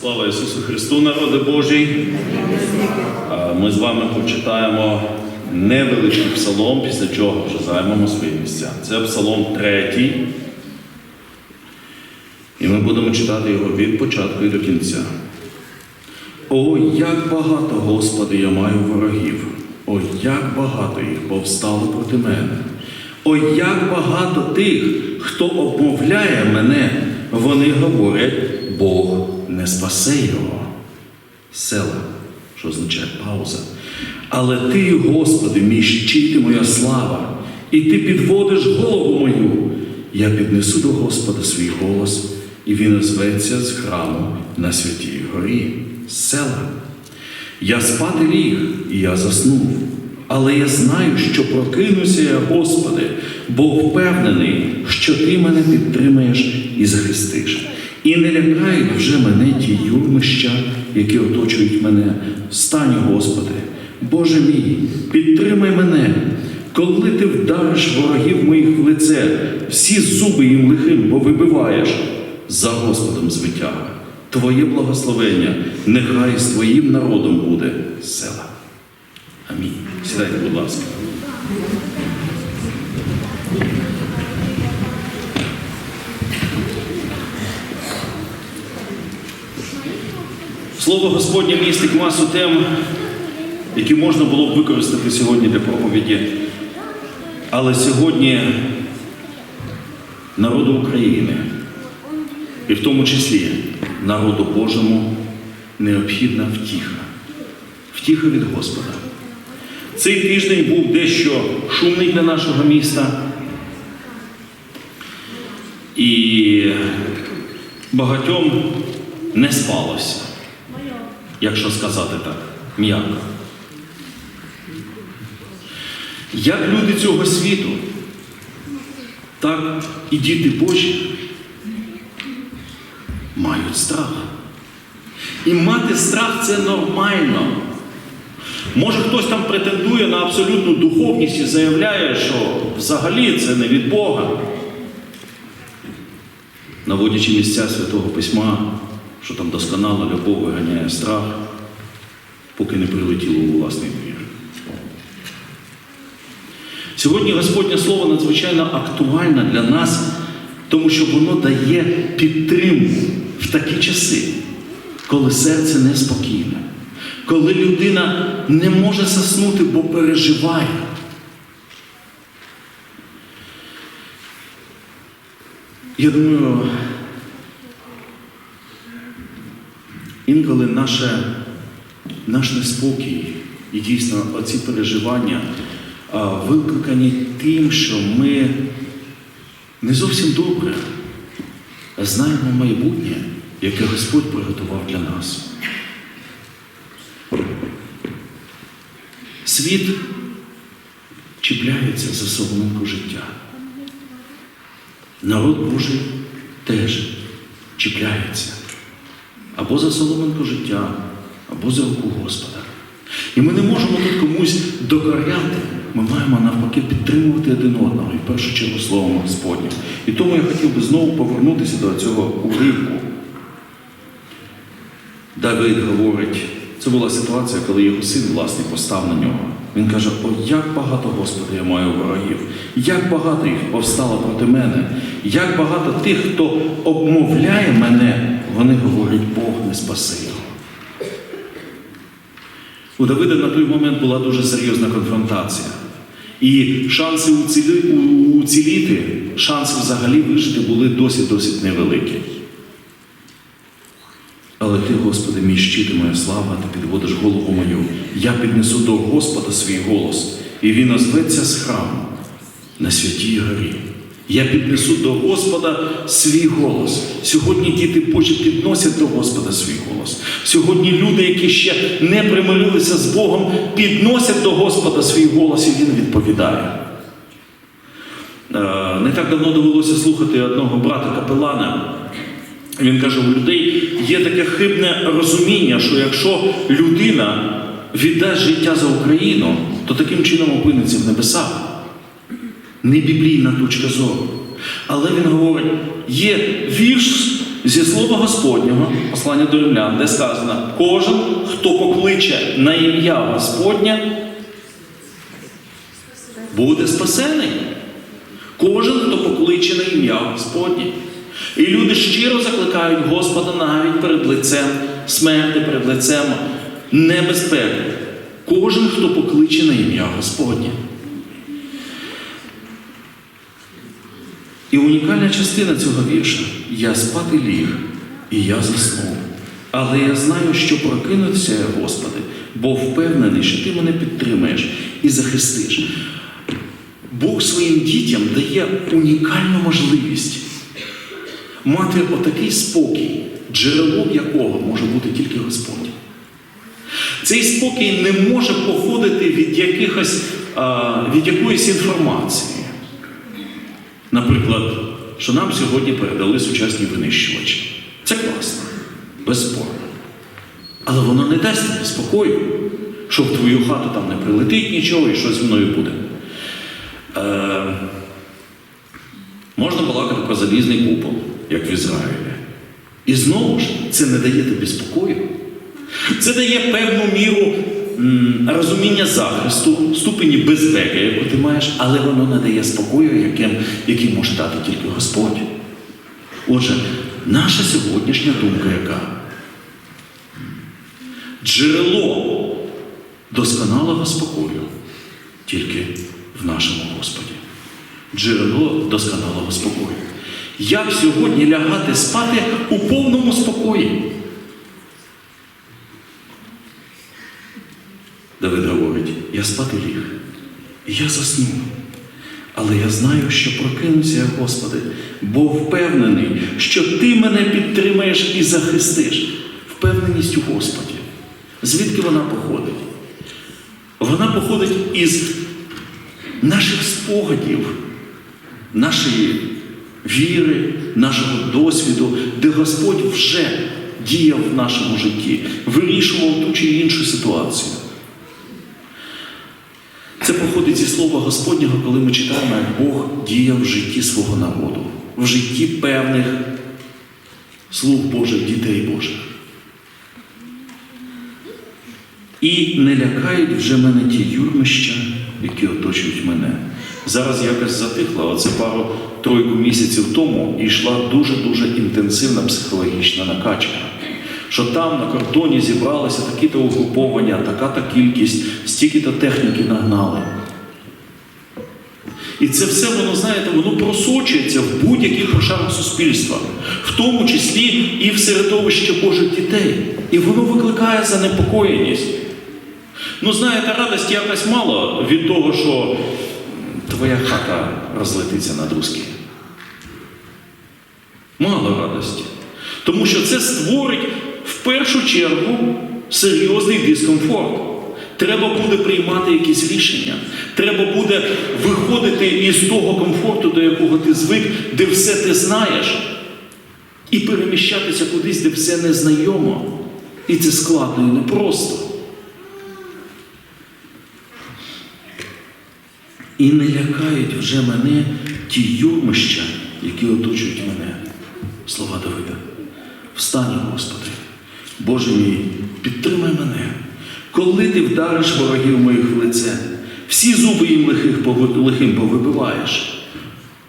Слава Ісусу Христу, народи Божий! Ми з вами почитаємо невеликий псалом, після чого вже займемо свої місця. Це псалом третій. І ми будемо читати його від початку і до кінця. О, як багато, Господи, я маю ворогів! О, як багато їх повстало проти мене! О, як багато тих, хто обмовляє мене, вони говорять, Бог не спасе його. Села, що означає пауза. Але ти, Господи, мій щит і моя слава, і ти підводиш голову мою. Я піднесу до Господа свій голос, і він озветься з храму на святій горі. Села. Я спати ліг, і я заснув. Але я знаю, що прокинуся я, Господи, бо впевнений, що Ти мене підтримаєш і захистиш. І не лякають вже мене ті юрмища, які оточують мене. Встань, Господи, Боже мій, підтримай мене, коли ти вдариш ворогів моїх в лице, всі зуби їм лихим повибиваєш за Господом звитяга. Твоє благословення нехай з твоїм народом буде села. Амінь. Сідайте, будь ласка. Слово Господнє містить масу тем, які можна було б використати сьогодні для проповіді. Але сьогодні народу України, і в тому числі народу Божому, необхідна втіха. Втіха від Господа. Цей тиждень був дещо шумний для нашого міста. І багатьом не спалося, якщо сказати так, м'яко. Як люди цього світу, так і діти Божі мають страх. І мати страх це нормально. Може хтось там претендує на абсолютну духовність і заявляє, що взагалі це не від Бога. Наводячи місця Святого Письма, що там досконала любов виганяє страх, поки не прилетіло у власний двір. Сьогодні Господнє Слово надзвичайно актуальне для нас, тому що воно дає підтримку в такі часи, коли серце неспокійне, коли людина не може заснути, бо переживає. Я думаю, інколи наше, наш неспокій і дійсно оці переживання викликані тим, що ми не зовсім добре знаємо майбутнє, яке Господь приготував для нас. Світ чіпляється за соломинку життя. Народ Божий теж чіпляється або за соломинку життя, або за руку Господа. І ми не можемо тут комусь докоряти. Ми маємо навпаки підтримувати один одного, і в першу чергу словом Господнім. І тому я хотів би знову повернутися до цього уривку. Давид говорить, це була ситуація, коли його син власне постав на нього. Він каже: О, як багато, Господи, я маю ворогів, як багато їх повстало проти мене, як багато тих, хто обмовляє мене, вони говорять, Бог не спасе його. У Давида на той момент була дуже серйозна конфронтація. І шанси уцілі, уціліти, шанси взагалі вижити були досить-досить невеликі. Але ти, Господи, мій щит і моя слава, ти підводиш голову мою. Я піднесу до Господа свій голос, і він озветься з храму на святій горі. Я піднесу до Господа свій голос. Сьогодні діти Божі підносять до Господа свій голос. Сьогодні люди, які ще не примирилися з Богом, підносять до Господа свій голос, і Він відповідає. Е, Не так давно довелося слухати одного брата капелана. Він каже, у людей є таке хибне розуміння, що якщо людина віддасть життя за Україну, то таким чином опиниться в небесах. Не біблійна точка зору. Але він говорить, є вірш зі слова Господнього, послання до римлян, де сказано, кожен, хто покличе на ім'я Господнє, буде спасений. Кожен, хто покличе на ім'я Господнє. І люди щиро закликають Господа навіть перед лицем смерти, перед лицем небезпеки. Кожен, хто покличе на ім'я Господнє. І унікальна частина цього вірша я спати ліг, і я заснув. Але я знаю, що прокинувся я, Господи, бо впевнений, що Ти мене підтримаєш і захистиш. Бог своїм дітям дає унікальну можливість мати отакий спокій, джерелом якого може бути тільки Господь. Цей спокій не може походити від, якихось, від якоїсь інформації. Наприклад, що нам сьогодні передали сучасні винищувачі. Це класно, безспорно. Але воно не дасть тобі спокою, що в твою хату там не прилетить нічого і що зі мною буде. Е, можна балакати про залізний купол, як в Ізраїлі. І знову ж це не дає тобі спокою. Це дає певну міру розуміння захисту, ступені безпеки, яку ти маєш, але воно не дає спокою, яким, який може дати тільки Господь. Отже, наша сьогоднішня думка яка? Джерело досконалого спокою тільки в нашому Господі. Джерело досконалого спокою. Як сьогодні лягати спати у повному спокої? Давид говорить, я спати ліг, і я засну. Але я знаю, що прокинуся Господи, бо впевнений, що Ти мене підтримаєш і захистиш. Впевненість у Господі. Звідки вона походить? Вона походить із наших спогадів, нашої віри, нашого досвіду, де Господь вже діяв в нашому житті, вирішував ту чи іншу ситуацію. Це походить зі слова Господнього, коли ми читаємо, як Бог діяв в житті свого народу, в житті певних слуг Божих, дітей Божих. І не лякають вже мене ті юрмища, які оточують мене. Зараз якось затихла, оце пару тройку місяців тому йшла дуже-дуже інтенсивна психологічна накачка. Що там на кордоні зібралися такі-то угруповання, така-то кількість, стільки-то техніки нагнали. І це все, воно, знаєте, воно просочується в будь-яких пошарах суспільства, в тому числі і в середовище Божих дітей. І воно викликає занепокоєність. Ну, знаєте, радості якось мало від того, що твоя хата розлетиться на друзки. Мало радості. Тому що це створить в першу чергу серйозний дискомфорт. Треба буде приймати якісь рішення. Треба буде виходити із того комфорту, до якого ти звик, де все ти знаєш, і переміщатися кудись, де все незнайомо. І це складно і непросто. І не лякають вже мене ті юрмища, які оточують мене. Слова Давида. Встань, Господи, Боже мій, підтримай мене, коли ти вдариш ворогів моїх в лице, всі зуби їм лихих лихим повибиваєш.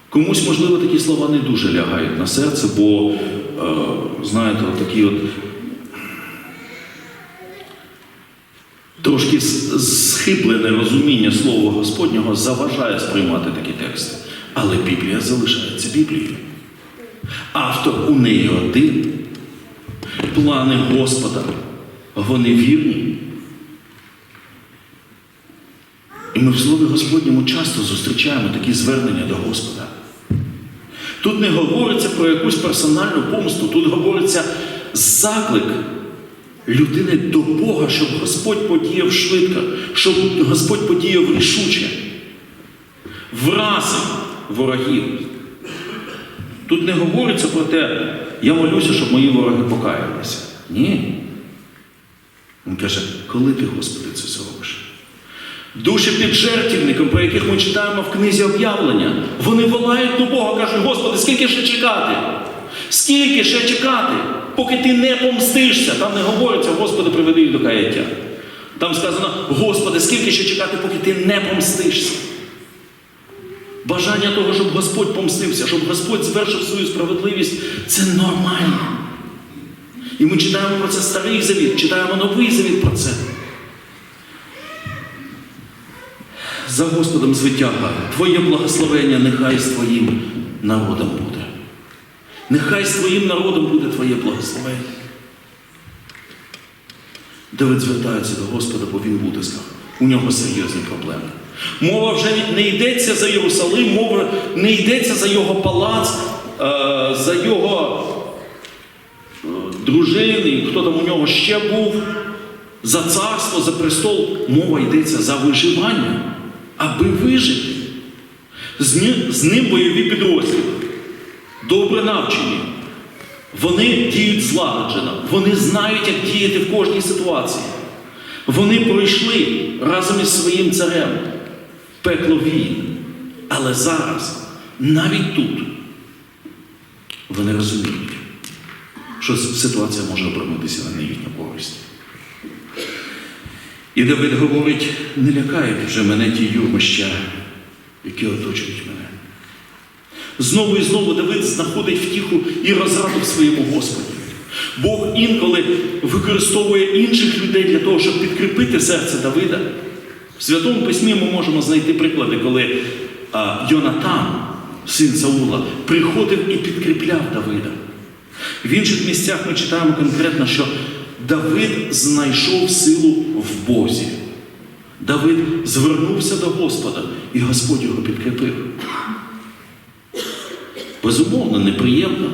Комусь, можливо, такі слова не дуже лягають на серце, бо, е, знаєте, такі от трошки схиблене розуміння Слова Господнього заважає сприймати такі тексти. Але Біблія залишається Біблією. Автор у неї один. Плани Господа, вони вірні. І ми в Слові Господньому часто зустрічаємо такі звернення до Господа. Тут не говориться про якусь персональну помсту, тут говориться заклик людини до Бога, щоб Господь подіяв швидко, щоб Господь подіяв рішуче, вразив ворогів. Тут не говориться про те, я молюся, щоб мої вороги покаялися. Ні. Він каже, коли ти, Господи, це зробиш? Душі під жертівником, про яких ми читаємо в книзі об'явлення, вони волають до Бога, кажуть, Господи, скільки ще чекати? Скільки ще чекати, поки ти не помстишся? Там не говориться, Господи, приведи їх до каяття. Там сказано, Господи, скільки ще чекати, поки ти не помстишся? Бажання того, щоб Господь помстився, щоб Господь звершив свою справедливість, це нормально. І ми читаємо про це старий завіт, читаємо новий завіт про це. За Господом звитяга, Твоє благословення нехай з Твоїм народом буде. Нехай з Твоїм народом буде Твоє благословення. Давид звертається до Господа, бо він в утисках. У нього серйозні проблеми. Мова вже не йдеться за Єрусалим, мова не йдеться за його палац, е, за його е, дружини, хто там у нього ще був, за царство, за престол. Мова йдеться за виживання, аби вижити. З ним, бойові підрозділи, добре навчені. Вони діють злагоджено, вони знають, як діяти в кожній ситуації. Вони пройшли разом із своїм царем пекло війн. Але зараз, навіть тут, вони розуміють, що ситуація може обернутися на їхню користь. І Давид говорить, не лякають вже мене ті юрмища, які оточують мене. Знову і знову Давид знаходить втіху і розраду в своєму Господі. Бог інколи використовує інших людей для того, щоб підкріпити серце Давида. В Святому Письмі ми можемо знайти приклади, коли а, Йонатан, син Саула, приходив і підкріпляв Давида. В інших місцях ми читаємо конкретно, що Давид знайшов силу в Бозі. Давид звернувся до Господа, і Господь його підкріпив. Безумовно, неприємно,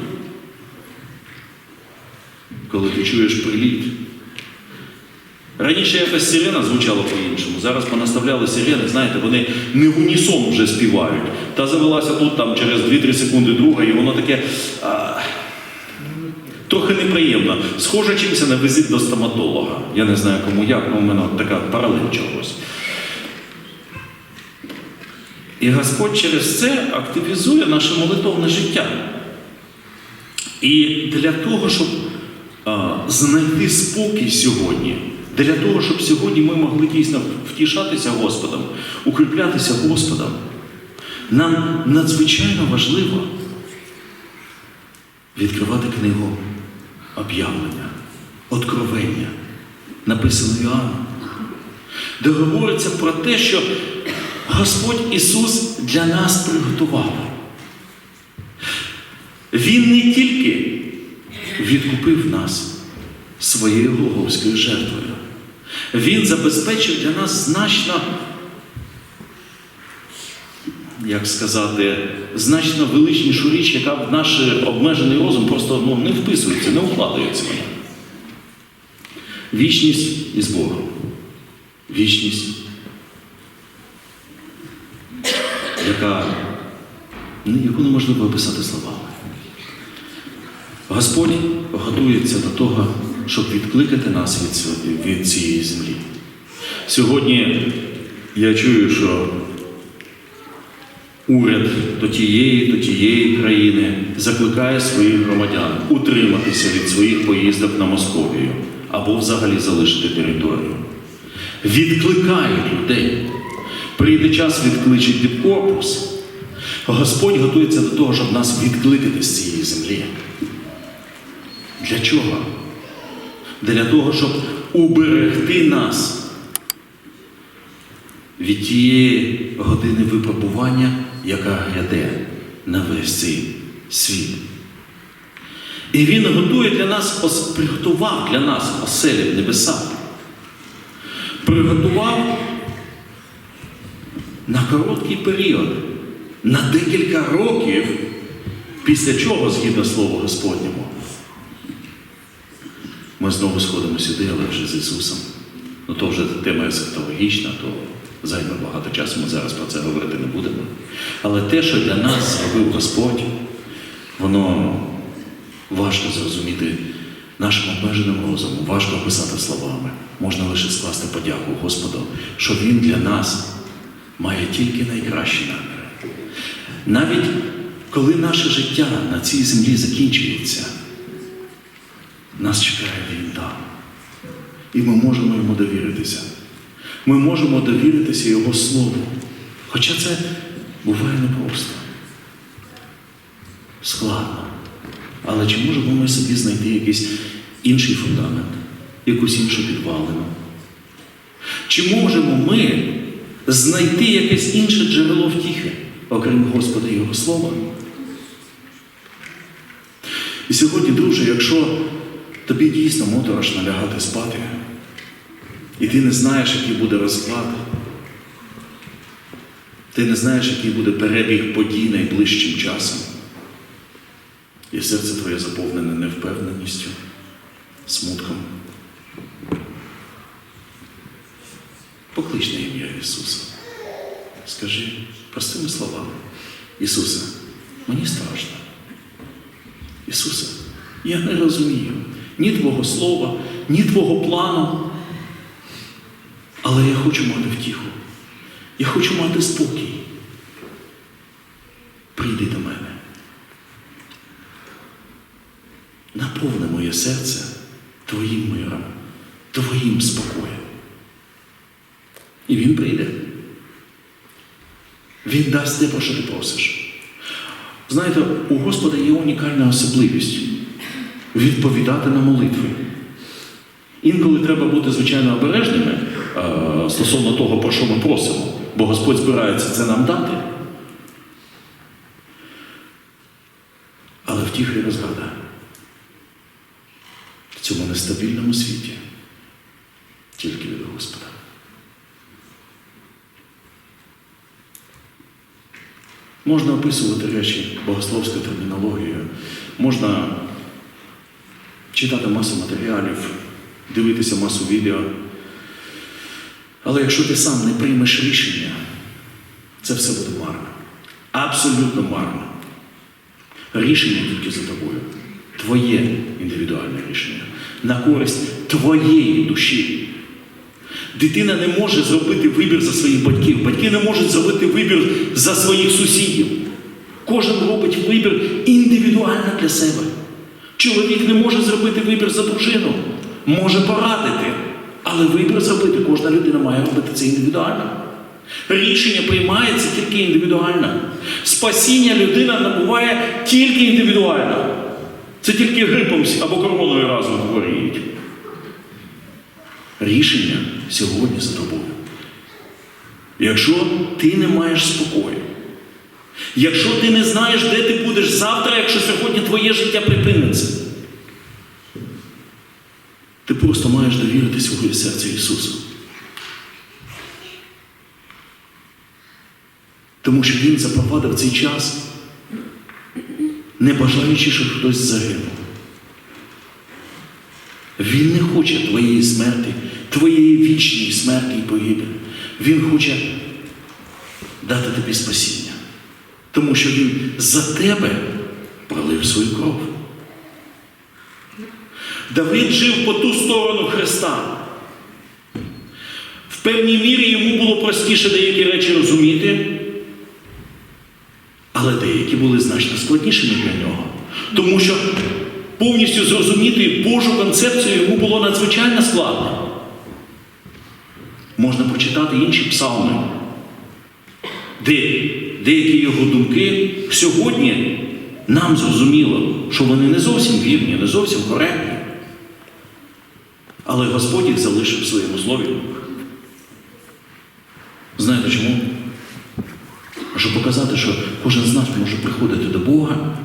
коли ти чуєш приліт. Раніше якась сирена звучала по-іншому. Зараз понаставляли сирени, знаєте, вони не в унісон вже співають. Та завелася тут там через 2-3 секунди друга, і воно таке а, трохи неприємно. Схоже чимся на візит до стоматолога. Я не знаю кому як, але у мене така паралель чогось. І Господь через це активізує наше молитовне життя. І для того, щоб знайти спокій сьогодні, для того, щоб сьогодні ми могли дійсно втішатися Господом, укріплятися Господом, нам надзвичайно важливо відкривати книгу об'явлення, откровення, написано Іоанном, де говориться про те, що Господь Ісус для нас приготував. Він не тільки відкупив нас своєю голговською жертвою, Він забезпечив для нас значно, як сказати, значно величнішу річ, яка в наш обмежений розум просто ну, не вписується, не укладається вона. Вічність із Богом. Вічність яка, ну, яку неможливо описати словами. Господь готується до того, щоб відкликати нас від цієї землі. Сьогодні я чую, що уряд до тієї, до тієї країни закликає своїх громадян утриматися від своїх поїздок на Московію або взагалі залишити територію. Відкликають людей. Прийде час відкличуть від корпус. Господь готується до того, щоб нас відкликати з цієї землі. Для чого? Для того, щоб уберегти нас від тієї години випробування, яка гряде на весь цей світ. І Він готує для нас, приготував для нас оселі в небесах. Приготував на короткий період, на декілька років, після чого, згідно Слова Господнього, ми знову сходимо сюди, але вже з Ісусом. Ну то вже тема есхатологічна, то займе багато часу, ми зараз про це говорити не будемо. Але те, що для нас зробив Господь, воно важко зрозуміти нашим обмеженим розумом, важко описати словами. Можна лише скласти подяку Господу, що Він для нас має тільки найкращі наміри. Навіть коли наше життя на цій землі закінчується, нас чекає він там. І ми можемо йому довіритися. Ми можемо довіритися Його Слову. Хоча це буває непросто, складно. Але чи можемо ми собі знайти якийсь інший фундамент, якусь іншу підвалину? Чи можемо ми знайти якесь інше джерело втіхи, окрім Господа Його Слова? І сьогодні, друже, якщо тобі дійсно моторошно лягати спати, і ти не знаєш, який буде розклад, ти не знаєш, який буде перебіг подій найближчим часом, і серце твоє заповнене невпевненістю, смутком. Поклич на ім'я Ісуса. Скажи простими словами, Ісусе, мені страшно. Ісусе, я не розумію ні Твого Слова, ні Твого плану. Але я хочу мати втіху. Я хочу мати спокій. Прийди до мене. Наповни моє серце Твоїм миром, Твоїм спокоєм. І Він прийде. Він дасть те, про що ти просиш. Знаєте, у Господа є унікальна особливість відповідати на молитви. Інколи треба бути, звичайно, обережними стосовно того, про що ми просимо, бо Господь збирається це нам дати. Але втіха і розгада в цьому нестабільному світі тільки від Господа. Можна описувати речі богословською термінологією, можна читати масу матеріалів, дивитися масу відео. Але якщо ти сам не приймеш рішення, це все буде марно. Абсолютно марно. Рішення тільки за тобою. Твоє індивідуальне рішення на користь твоєї душі. Дитина не може зробити вибір за своїх батьків, батьки не можуть зробити вибір за своїх сусідів. Кожен робить вибір індивідуально для себе. Чоловік не може зробити вибір за дружину, може порадити, але вибір зробити кожна людина має робити це індивідуально. Рішення приймається тільки індивідуально. Спасіння людина набуває тільки індивідуально. Це тільки грипом або короною разом хворіють. Рішення сьогодні за тобою. Якщо ти не маєш спокою, якщо ти не знаєш, де ти будеш завтра, якщо сьогодні твоє життя припиниться, ти просто маєш довірити своє серце Ісусу. Тому що Він запровадив цей час, не бажаючи, щоб хтось загинув. Він не хоче твоєї смерті, твоєї вічної смерті і погибелі. Він хоче дати тобі спасіння. Тому що Він за тебе пролив свою кров. Давид жив по ту сторону Христа. В певній мірі йому було простіше деякі речі розуміти, але деякі були значно складнішими для нього. Тому що повністю зрозуміти Божу концепцію йому було надзвичайно складно. Можна почитати інші псалми, де деякі його думки сьогодні нам зрозуміло, що вони не зовсім вірні, не зовсім коректні. Але Господь їх залишив в своєму слові. Знаєте чому? Щоб показати, що кожен з нас може приходити до Бога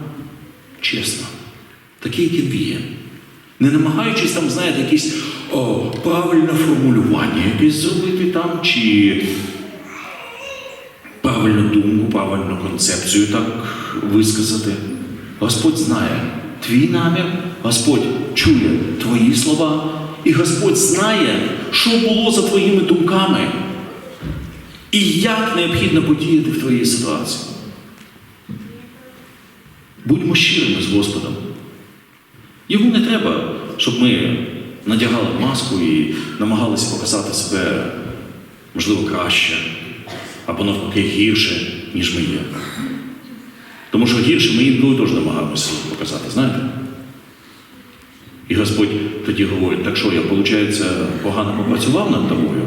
чесно, такий, який він є. Не намагаючись там, знаєте, якісь о, правильне формулювання, якесь зробити там, чи правильну думку, правильну концепцію так висказати. Господь знає твій намір, Господь чує твої слова, і Господь знає, що було за твоїми думками, і як необхідно подіяти в твоїй ситуації. Будьмо щирими з Господом. Йому не треба, щоб ми надягали маску і намагалися показати себе, можливо, краще або навпаки гірше, ніж ми є. Тому що гірше ми інколи теж намагаємося показати, знаєте? І Господь тоді говорить, так що я, виходить, погано попрацював над тобою.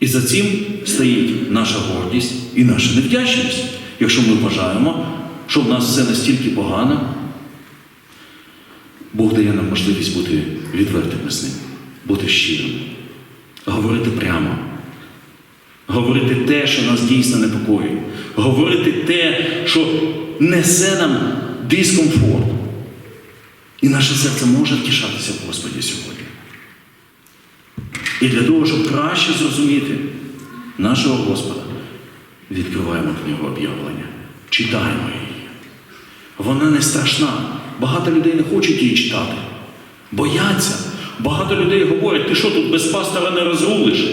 І за цим стоїть наша гордість і наша невдячність, якщо ми вважаємо, що в нас все настільки погано, Бог дає нам можливість бути відвертими з ним, бути щирим, говорити прямо, говорити те, що нас дійсно непокоїть, говорити те, що несе нам дискомфорт. І наше серце може втішатися в Господі сьогодні. І для того, щоб краще зрозуміти нашого Господа, відкриваємо книгу об'явлення, читаємо її. Вона не страшна. Багато людей не хочуть її читати. Бояться. Багато людей говорять, ти що тут без пастора не розрулиш?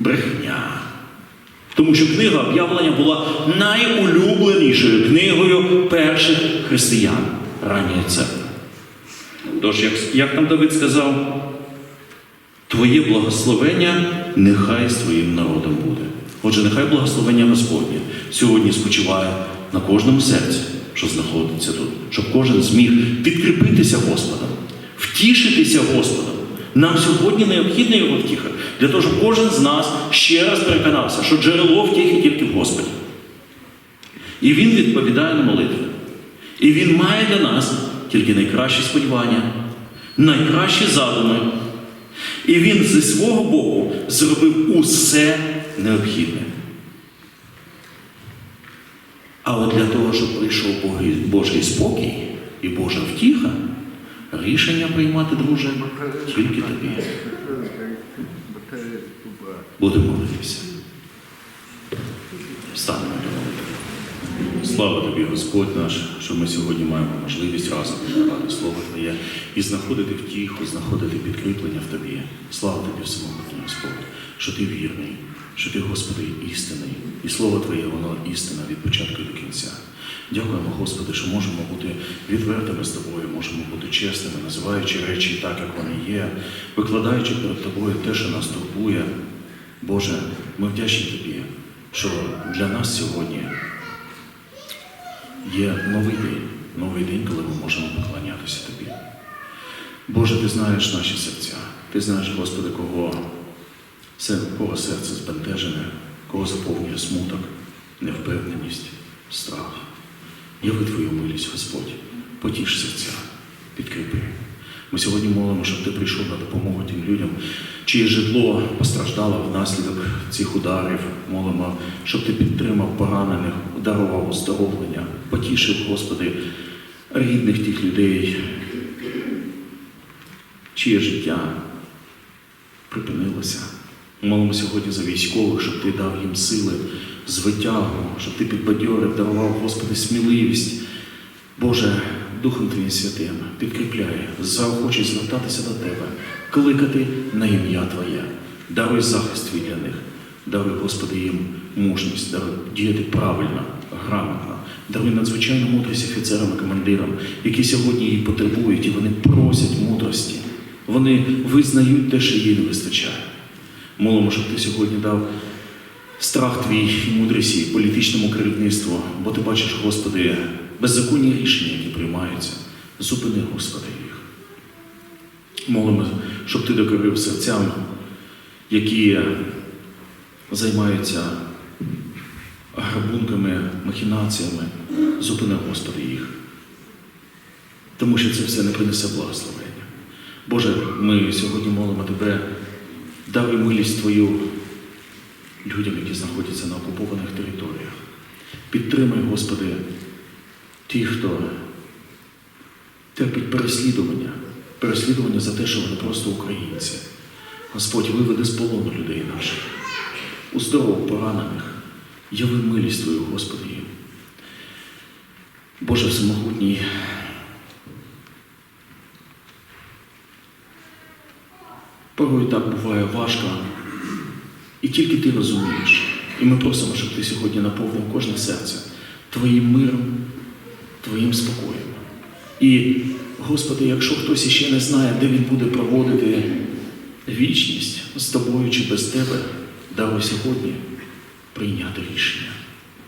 Брехня. Тому що книга об'явлення була найулюбленішою книгою перших християн церкви. Тож, як, як там Давид сказав, Твоє благословення нехай з твоїм народом буде. Отже, нехай благословення Господнє сьогодні спочиває на кожному серці, що знаходиться тут, щоб кожен зміг підкріпитися Господом, втішитися Господом. Нам сьогодні необхідна його втіха, для того, щоб кожен з нас ще раз переконався, що джерело втіхи тільки в Господі. І Він відповідає на молитви. І Він має для нас тільки найкращі сподівання, найкращі задуми. І він зі свого боку зробив усе необхідне. А от для того, щоб прийшов Божий- спокій і Божа втіха, рішення приймати, друже, тільки тобі. Будемо молитися. Встанемо. Слава тобі, Господь наш, що ми сьогодні маємо можливість разом відкривати Слово Твоє і знаходити втіху, знаходити підкріплення в Тобі. Слава тобі, всемогутній Господь, що ти вірний, що ти, Господи, істинний, і Слово Твоє, воно істина від початку до кінця. Дякуємо, Господи, що можемо бути відвертими з Тобою, можемо бути чесними, називаючи речі так, як вони є, викладаючи перед Тобою те, що нас турбує. Боже, ми вдячні Тобі, що для нас сьогодні є новий день, новий день, коли ми можемо поклонятися Тобі. Боже, Ти знаєш наші серця. Ти знаєш, Господи, кого, кого серце збентежене, кого заповнює смуток, невпевненість, страх. Яви Твою милість, Господь, потіш серця, підкріпи. Ми сьогодні молимо, щоб Ти прийшов на допомогу тим людям, чиє житло постраждало внаслідок цих ударів. Молимо, щоб Ти підтримав поранених, дарував оздоровлення, потішив, Господи, рідних тих людей, чиє життя припинилося. Молимо сьогодні за військових, щоб ти дав їм сили, звитягу, щоб ти підбадьорив, дарував, Господи, сміливість. Боже, Духом Твоїм Святим, підкріпляй, заохочуй звертатися до Тебе, кликати на ім'я Твоє, даруй захист твій для них, даруй, Господи, їм мужність, даруй діяти правильно, грамотно, даруй надзвичайну мудрість офіцерам і командирам, які сьогодні її потребують, і вони просять мудрості. Вони визнають те, що їй не вистачає. Молимо, щоб ти сьогодні дав страх твій і політичному керівництву, бо ти бачиш, Господи, беззаконні рішення, які приймаються. Зупини, Господи, їх. Молимо, щоб ти докорив серцям, які займаються грабунками, махінаціями. Зупини, Господи, їх. Тому що це все не принесе благословення. Боже, ми сьогодні молимо Тебе, даруй милість Твою людям, які знаходяться на окупованих територіях. Підтримай, Господи, ті, хто терпить переслідування, переслідування за те, що вони просто українці. Господь, виведи з полону людей наших, уздоров поранених, яви милість Твою, Господи. Боже всемогутній, порой так буває важко, і тільки ти розумієш. І ми просимо, щоб ти сьогодні наповнив кожне серце Твоїм миром, Твоїм спокоєм. І, Господи, якщо хтось іще не знає, де він буде проводити вічність з тобою чи без тебе, даруй сьогодні прийняти рішення.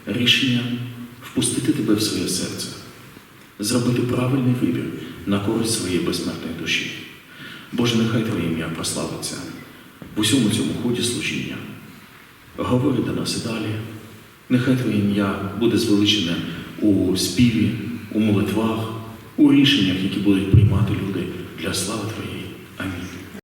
Рішення впустити тебе в своє серце, зробити правильний вибір на користь своєї безсмертної душі. Боже, нехай Твоє ім'я прославиться в усьому цьому ході служіння. Говори до нас і далі. Нехай Твоє ім'я буде звеличене у співі, у молитвах, у рішеннях, які будуть приймати люди для слави Твоєї.